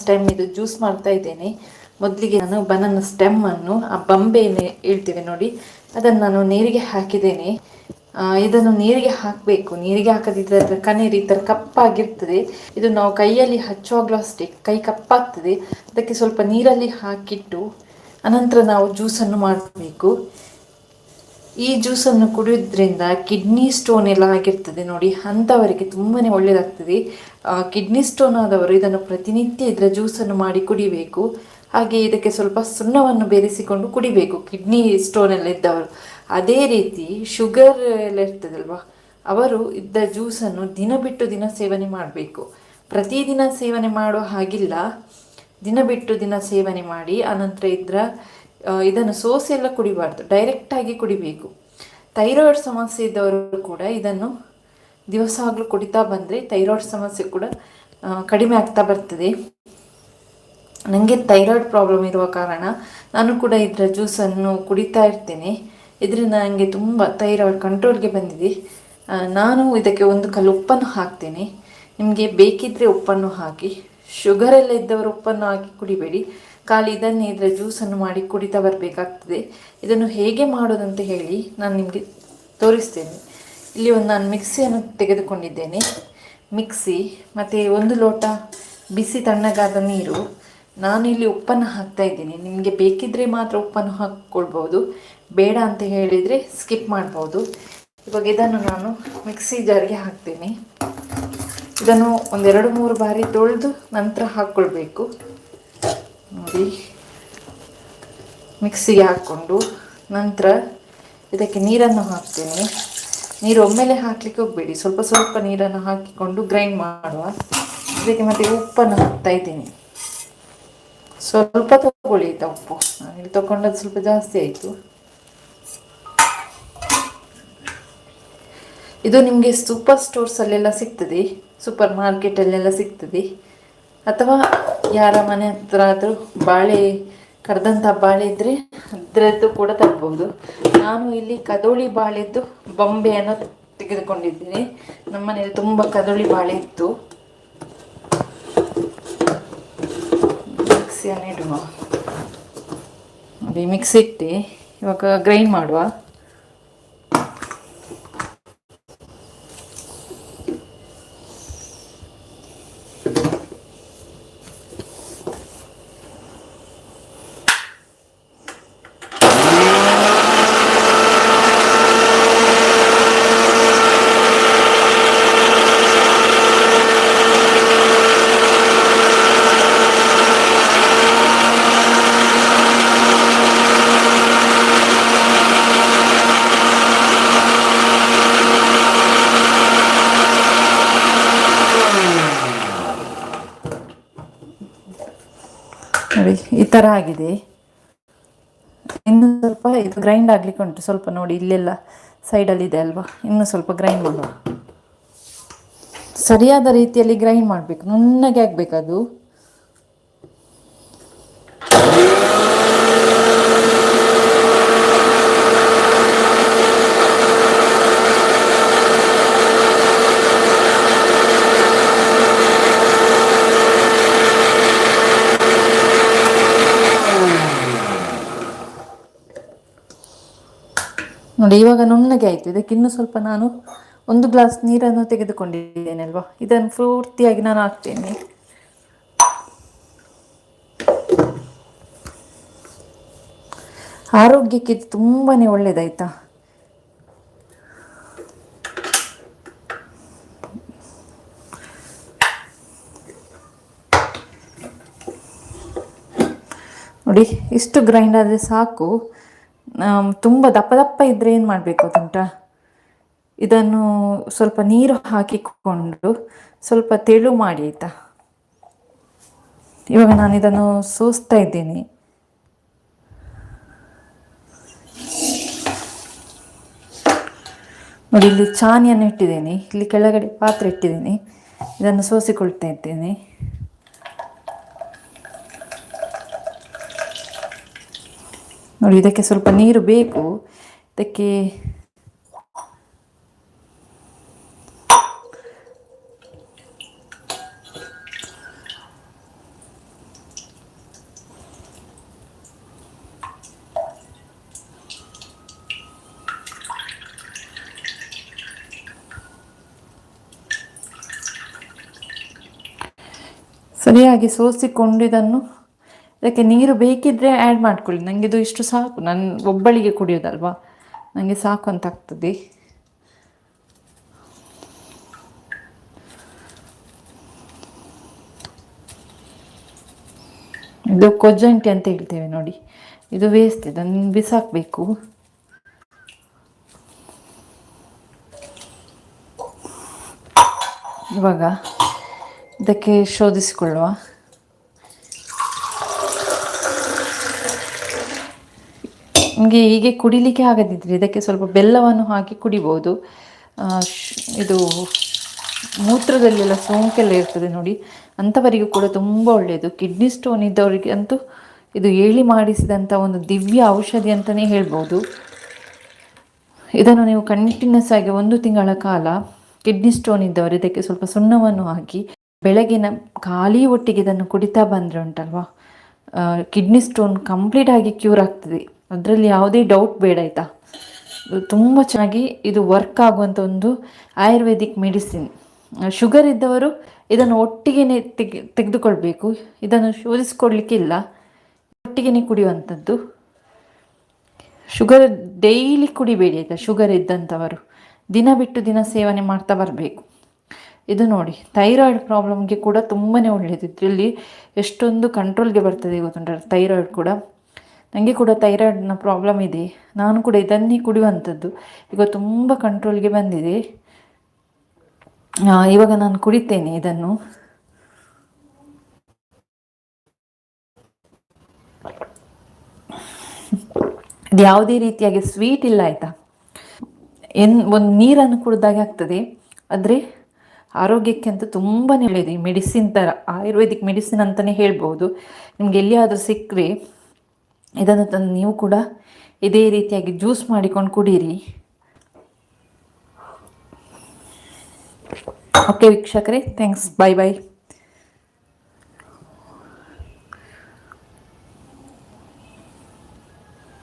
Stem ಇದು juice ಮಾಡ್ತಾ ಇದ್ದೇನೆ. ಮೊದಲಿಗೆ ನಾನು ಬನಾನ ಸ್ಟೆಮ್ ಅನ್ನು, ಆ ಬಂಬೆ ಹೇಳ್ತೇವೆ ನೋಡಿ. ಅದನ್ನು ನಾನು ನೀರಿಗೆ ಹಾಕಿದ್ದೇನೆ. ಇದನ್ನು ನೀರಿಗೆ ಹಾಕಬೇಕು. ನೀರಿಗೆ ಹಾಕದಿದ್ದರೆ ಕನೇರಿ ಈ ಥರ ಕಪ್ಪಾಗಿರ್ತದೆ. ಇದು ನಾವು ಕೈಯಲ್ಲಿ ಹಚ್ಚುವಾಗಲೂ ಅಷ್ಟೇ, ಕೈ ಕಪ್ಪಾಗ್ತದೆ. ಅದಕ್ಕೆ ಸ್ವಲ್ಪ ನೀರಲ್ಲಿ ಹಾಕಿಟ್ಟು, ಅನಂತರ ನಾವು ಜ್ಯೂಸನ್ನು ಮಾಡಬೇಕು. ಈ ಜ್ಯೂಸನ್ನು ಕುಡಿಯೋದ್ರಿಂದ ಕಿಡ್ನಿ ಸ್ಟೋನ್ ಎಲ್ಲ ಆಗಿರ್ತದೆ ನೋಡಿ, ಅಂಥವರಿಗೆ ತುಂಬಾ ಒಳ್ಳೆಯದಾಗ್ತದೆ ಕಿಡ್ನಿ ಸ್ಟೋನ್ ಆದವರು ಇದನ್ನು ಪ್ರತಿನಿತ್ಯ ಇದರ ಜ್ಯೂಸನ್ನು ಮಾಡಿ ಕುಡಿಬೇಕು. ಹಾಗೆ ಇದಕ್ಕೆ ಸ್ವಲ್ಪ ಸುಣ್ಣವನ್ನು ಬೆರೆಸಿಕೊಂಡು ಕುಡಿಬೇಕು ಕಿಡ್ನಿ ಸ್ಟೋನ್ ಎಲ್ಲ ಇದ್ದವರು. ಅದೇ ರೀತಿ ಶುಗರ್ ಎಲ್ಲ ಇರ್ತದಲ್ವಾ, ಅವರು ಇದ್ದ ಜ್ಯೂಸನ್ನು ದಿನ ಬಿಟ್ಟು ದಿನ ಸೇವನೆ ಮಾಡಬೇಕು. ಪ್ರತಿದಿನ ಸೇವನೆ ಮಾಡೋ ಹಾಗಿಲ್ಲ. ದಿನ ಬಿಟ್ಟು ದಿನ ಸೇವನೆ ಮಾಡಿ, ಆನಂತರ ಇದರ ಇದನ್ನು ಸೋಸಿ ಎಲ್ಲ ಕುಡಿಬಾರ್ದು ಡೈರೆಕ್ಟಾಗಿ ಕುಡಿಬೇಕು. ಥೈರಾಯ್ಡ್ ಸಮಸ್ಯೆ ಇದ್ದವರು ಕೂಡ ಇದನ್ನು ದಿವಸವಾಗಲೂ ಕುಡಿತಾ ಬಂದರೆ ಥೈರಾಯ್ಡ್ ಸಮಸ್ಯೆ ಕೂಡ ಕಡಿಮೆ ಆಗ್ತಾ ಬರ್ತದೆ. ನನಗೆ ಥೈರಾಯ್ಡ್ ಪ್ರಾಬ್ಲಮ್ ಇರುವ ಕಾರಣ ನಾನು ಕೂಡ ಇದರ ಜ್ಯೂಸನ್ನು ಕುಡಿತಾ ಇರ್ತೇನೆ. ಇದರಿಂದ ನನಗೆ ತುಂಬ ಥೈರಾಯ್ಡ್ ಕಂಟ್ರೋಲ್ಗೆ ಬಂದಿದೆ. ನಾನು ಇದಕ್ಕೆ ಒಂದು ಕಲ್ಲು ಉಪ್ಪನ್ನು ಹಾಕ್ತೇನೆ. ನಿಮಗೆ ಬೇಕಿದ್ದರೆ ಉಪ್ಪನ್ನು ಹಾಕಿ ಶುಗರ್ ಎಲ್ಲ ಇದ್ದವರು ಉಪ್ಪನ್ನು ಹಾಕಿ ಕುಡಿಬೇಡಿ. ಖಾಲಿ ಇದನ್ನೇ ಇದರ ಜ್ಯೂಸನ್ನು ಮಾಡಿ ಕುಡಿತಾ ಬರಬೇಕಾಗ್ತದೆ. ಇದನ್ನು ಹೇಗೆ ಮಾಡೋದಂತ ಹೇಳಿ ನಾನು ನಿಮಗೆ ತೋರಿಸ್ತೇನೆ. ಇಲ್ಲಿ ಒಂದು ನಾನು ಮಿಕ್ಸಿಯನ್ನು ತೆಗೆದುಕೊಂಡಿದ್ದೇನೆ. ಮಿಕ್ಸಿ ಮತ್ತು ಒಂದು ಲೋಟ ಬಿಸಿ ತಣ್ಣಗಾದ ನೀರು. ನಾನು ಇಲ್ಲಿ ಉಪ್ಪನ್ನು ಹಾಕ್ತಾ ಇದ್ದೀನಿ. ನಿಮಗೆ ಬೇಕಿದ್ದರೆ ಮಾತ್ರ ಉಪ್ಪನ್ನು ಹಾಕ್ಕೊಳ್ಬೋದು ಬೇಡ ಅಂತ ಹೇಳಿದರೆ ಸ್ಕಿಪ್ ಮಾಡ್ಬೋದು ಇವಾಗ ಇದನ್ನು ನಾನು ಮಿಕ್ಸಿ ಜಾರಿಗೆ ಹಾಕ್ತೀನಿ. ಇದನ್ನು ಒಂದೆರಡು ಮೂರು ಬಾರಿ ತೊಳೆದು ನಂತರ ಹಾಕ್ಕೊಳ್ಬೇಕು. ನೋಡಿ. ಮಿಕ್ಸಿಗೆ ಹಾಕ್ಕೊಂಡು ನಂತರ ಇದಕ್ಕೆ ನೀರನ್ನು ಹಾಕ್ತೀನಿ. ನೀರು ಒಮ್ಮೆಲೆ ಹಾಕ್ಲಿಕ್ಕೆ ಹೋಗಬೇಡಿ. ಸ್ವಲ್ಪ ಸ್ವಲ್ಪ ನೀರನ್ನು ಹಾಕಿಕೊಂಡು ಗ್ರೈಂಡ್ ಮಾಡುವ. ಇದಕ್ಕೆ ಮತ್ತೆ ಉಪ್ಪನ್ನು ಹಾಕ್ತಾ ಇದ್ದೀನಿ. ಸ್ವಲ್ಪ ತಗೊಳ್ಳಿ ಆಯ್ತಾ ಉಪ್ಪು. ಇಲ್ಲಿ ತಗೊಂಡದ್ದು ಸ್ವಲ್ಪ ಜಾಸ್ತಿ ಆಯಿತು. ಇದು ನಿಮಗೆ ಸೂಪರ್ ಸ್ಟೋರ್ಸಲ್ಲೆಲ್ಲ ಸಿಗ್ತದೆ. ಸೂಪರ್ ಮಾರ್ಕೆಟಲ್ಲೆಲ್ಲ ಸಿಗ್ತದೆ. ಅಥವಾ ಯಾರ ಮನೆ ಹತ್ರ ಆದರೂ ಬಾಳೆ ಕರೆದಂಥ ಬಾಳೆ ಇದ್ದರೆ ಅದರದ್ದು ಕೂಡ ತರ್ಬೋದು. ನಾನು ಇಲ್ಲಿ ಕದೋಳಿ ಬಾಳೆದ್ದು ಬೊಂಬೆಯನ್ನು ತೆಗೆದುಕೊಂಡಿದ್ದೀನಿ. ನಮ್ಮ ಮನೇಲಿ ತುಂಬ ಕದೋಳಿ ಬಾಳೆ ಇತ್ತು. ಮಿಕ್ಸಿಯನ್ನು ಇಡುವ. ಮಿಕ್ಸಿ ಇಟ್ಟು ಇವಾಗ ಗ್ರೈಂಡ್ ಮಾಡುವ ನೋಡಿ ಈ ಥರ ಆಗಿದೆ. ಇನ್ನು ಸ್ವಲ್ಪ ಇದು ಗ್ರೈಂಡ್ ಆಗಲಿಕ್ಕೆ ಉಂಟು. ಸ್ವಲ್ಪ ನೋಡಿ, ಇಲ್ಲೆಲ್ಲ ಸೈಡಲ್ಲಿದೆ ಅಲ್ವಾ? ಇನ್ನು ಸ್ವಲ್ಪ ಗ್ರೈಂಡ್ ಮಾಡುವ. ಸರಿಯಾದ ರೀತಿಯಲ್ಲಿ ಗ್ರೈಂಡ್ ಮಾಡಬೇಕು. ನುಣ್ಣಗೆ ಆಗ್ಬೇಕು ನೋಡಿ, ಇವಾಗ ನುಣ್ಣಗೆ ಆಯಿತು. ಇದಕ್ಕೆ ಇನ್ನೂ ಸ್ವಲ್ಪ ನಾನು ಒಂದು ಗ್ಲಾಸ್ ನೀರನ್ನು ತೆಗೆದುಕೊಂಡಿದ್ದೇನೆ ಅಲ್ವಾ ಇದನ್ನು ಪೂರ್ತಿಯಾಗಿ ನಾನು ಹಾಕ್ತೇನೆ. ಆರೋಗ್ಯಕ್ಕೆ ಇದು ತುಂಬಾ ಒಳ್ಳೇದಾಯ್ತಾ? ನೋಡಿ, ಇಷ್ಟು ಗ್ರೈಂಡ್ ಆದರೆ ಸಾಕು. ತುಂಬ ದಪ್ಪ ದಪ್ಪ ಇದ್ದರೆ ಏನು ಮಾಡಬೇಕು ಅದುಂಟ ಇದನ್ನು ಸ್ವಲ್ಪ ನೀರು ಹಾಕಿಕೊಂಡು ಸ್ವಲ್ಪ ತೆಳು ಮಾಡಿ ಆಯಿತಾ? ಇವಾಗ ನಾನು ಇದನ್ನು ಸೋಸ್ತಾ ಇದ್ದೀನಿ. ನೋಡಿ, ಇಲ್ಲಿ ಚಾನಿಯನ್ನು ಇಟ್ಟಿದ್ದೀನಿ. ಇಲ್ಲಿ ಕೆಳಗಡೆ ಪಾತ್ರೆ ಇಟ್ಟಿದ್ದೀನಿ. ಇದನ್ನು ಸೋಸಿಕೊಳ್ತಾ ಇದ್ದೇನೆ. ನೋಡಿ ಇದಕ್ಕೆ ಸ್ವಲ್ಪ ನೀರು ಬೇಕು. ಇದಕ್ಕೆ ಸರಿಯಾಗಿ ಸೋಸಿಕೊಂಡಿದ್ದನ್ನು ಇದಕ್ಕೆ ನೀರು ಬೇಕಿದ್ದರೆ ಆ್ಯಡ್ ಮಾಡ್ಕೊಳ್ಳಿ. ನನಗೆ ಇದು ಇಷ್ಟು ಸಾಕು. ನನ್ನ ಒಬ್ಬಳಿಗೆ ಕುಡಿಯೋದಲ್ವಾ? ನನಗೆ ಸಾಕು ಅಂತ ಆಗ್ತದೆ. ಇದು ಕೊಜ್ಜಂಟಿ ಅಂತ ಹೇಳ್ತೇವೆ ನೋಡಿ. ಇದು ವೇಸ್ಟ್ ಇದನ್ನು ಬಿಸಾಕಬೇಕು ಇವಾಗ ಇದಕ್ಕೆ ಶೋಧಿಸಿಕೊಳ್ಳುವ. ನಿಮಗೆ ಹೀಗೆ ಕುಡಿಲಿಕ್ಕೆ ಆಗದಿದ್ದರೆ ಇದಕ್ಕೆ ಸ್ವಲ್ಪ ಬೆಲ್ಲವನ್ನು ಹಾಕಿ ಕುಡಿಬೋದು. ಇದು ಮೂತ್ರದಲ್ಲೆಲ್ಲ ಸೋಂಕೆಲ್ಲ ಇರ್ತದೆ ನೋಡಿ. ಅಂಥವರಿಗೂ ಕೂಡ ತುಂಬ ಒಳ್ಳೆಯದು. ಕಿಡ್ನಿ ಸ್ಟೋನ್ ಇದ್ದವರಿಗೆ ಅಂತೂ ಇದು ಏಳಿ ಮಾಡಿಸಿದಂಥ ಒಂದು ದಿವ್ಯ ಔಷಧಿ ಅಂತಲೇ ಹೇಳ್ಬೋದು. ಇದನ್ನು ನೀವು ಕಂಟಿನ್ಯೂಸ್ ಆಗಿ ಒಂದು ತಿಂಗಳ ಕಾಲ ಕಿಡ್ನಿ ಸ್ಟೋನ್ ಇದ್ದವರು ಇದಕ್ಕೆ ಸ್ವಲ್ಪ ಸುಣ್ಣವನ್ನು ಹಾಕಿ ಬೆಳಗಿನ ಖಾಲಿ ಒಟ್ಟಿಗೆ ಇದನ್ನು ಕುಡಿತಾ ಬಂದರೆ ಉಂಟಲ್ವಾ? ಕಿಡ್ನಿ ಸ್ಟೋನ್ ಕಂಪ್ಲೀಟ್ ಆಗಿ ಕ್ಯೂರ್ ಆಗ್ತದೆ. ಅದರಲ್ಲಿ ಯಾವುದೇ ಡೌಟ್ ಬೇಡ ಆಯಿತಾ? ತುಂಬ ಚೆನ್ನಾಗಿ ಇದು ವರ್ಕ್ ಆಗುವಂಥ ಒಂದು ಆಯುರ್ವೇದಿಕ್ ಮೆಡಿಸಿನ್ ಶುಗರ್ ಇದ್ದವರು ಇದನ್ನು ಒಟ್ಟಿಗೆ ತೆಗೆ, ತೆಗೆದುಕೊಳ್ಬೇಕು. ಇದನ್ನು ಶೋಧಿಸ್ಕೊಡ್ಲಿಕ್ಕಿಲ್ಲ ಒಟ್ಟಿಗೆ ಕುಡಿಯುವಂಥದ್ದು ಶುಗರ್ ಡೈಲಿ ಕುಡಿಬೇಡಿ ಆಯಿತಾ? ಶುಗರ್ ಇದ್ದಂಥವರು. ದಿನ ಬಿಟ್ಟು ದಿನ ಸೇವನೆ ಮಾಡ್ತಾ ಬರಬೇಕು. ಇದು ನೋಡಿ ಥೈರಾಯ್ಡ್ ಪ್ರಾಬ್ಲಮ್ಗೆ ಕೂಡ ತುಂಬಾ ಒಳ್ಳೆಯದು ಇದರಲ್ಲಿ ಎಷ್ಟೊಂದು ಕಂಟ್ರೋಲ್ಗೆ ಬರ್ತದೆ ಗೊತ್ತುಂಟ ಥೈರಾಯ್ಡ್ ಕೂಡ. ನನಗೆ ಕೂಡ ಥೈರಾಯ್ಡ್ನ ಪ್ರಾಬ್ಲಮ್ ಇದೆ. ನಾನು ಕೂಡ ಇದನ್ನೇ ಕುಡಿಯುವಂಥದ್ದು. ಈಗ ತುಂಬ ಕಂಟ್ರೋಲ್ಗೆ ಬಂದಿದೆ. ಇವಾಗ ನಾನು ಕುಡಿತೇನೆ ಇದನ್ನು. ಇದು ಯಾವುದೇ ರೀತಿಯಾಗಿ ಸ್ವೀಟ್ ಇಲ್ಲ ಆಯಿತಾ? ಎನ್, ಒಂದು ನೀರನ್ನು ಕುಡಿದಾಗೆ ಆಗ್ತದೆ. ಆದರೆ ಆರೋಗ್ಯಕ್ಕೆ ಅಂತ ತುಂಬಾ ಒಳ್ಳೆಯದು. ಮೆಡಿಸಿನ್ ಥರ ಆಯುರ್ವೇದಿಕ್ ಮೆಡಿಸಿನ್ ಅಂತಲೇ ಹೇಳ್ಬೋದು. ನಿಮ್ಗೆ ಎಲ್ಲಿಯಾದರೂ ಸಿಕ್ಕರೆ ಇದನ್ನು ತಂದು ನೀವು ಕೂಡ ಇದೇ ರೀತಿಯಾಗಿ ಜ್ಯೂಸ್ ಮಾಡಿಕೊಂಡು ಕುಡೀರಿ. ಓಕೆ ವೀಕ್ಷಕರೇ ಥ್ಯಾಂಕ್ಸ್ ಬಾಯ್ ಬಾಯ್